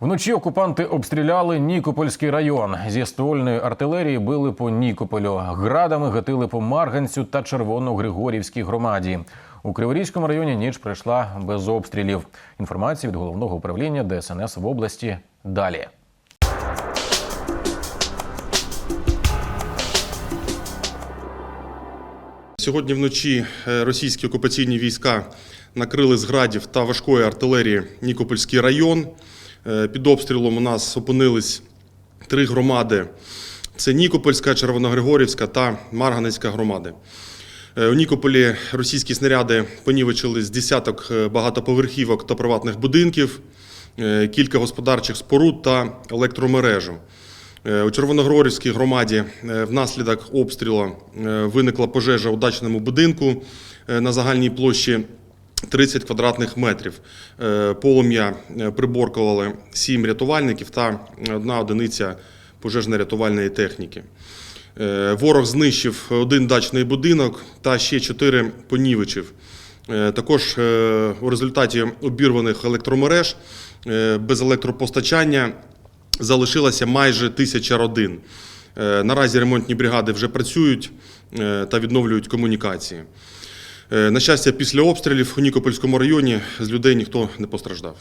Вночі окупанти обстріляли Нікопольський район. Зі ствольної артилерії били по Нікополю. Градами гатили по Марганцю та Червоно-Григорівській громаді. У Криворізькому районі ніч пройшла без обстрілів. Інформація від головного управління ДСНС в області далі. Сьогодні вночі е, російські окупаційні війська накрили з градів та важкої артилерії Нікопольський район. Е, Під обстрілом у нас опинились три громади: це Нікопольська, Червоногригорівська та Марганецька громади. Е, У Нікополі російські снаряди понівечили з десяток е, багатоповерхівок та приватних будинків, кілька господарчих споруд та електромережу. У Червоногрорівській громаді внаслідок обстрілу виникла пожежа у дачному будинку на загальній площі 30 квадратних метрів. Е, Полум'я е, приборкували 7 рятувальників та одна одиниця пожежно-рятувальної техніки. Е, Ворог знищив один дачний будинок та ще чотири понівечив. Е, Також у результаті обірваних електромереж без електропостачання залишилося майже тисяча родин. Наразі ремонтні бригади вже працюють та відновлюють комунікації. Е, На щастя, після обстрілів у Нікопольському районі з людей ніхто не постраждав.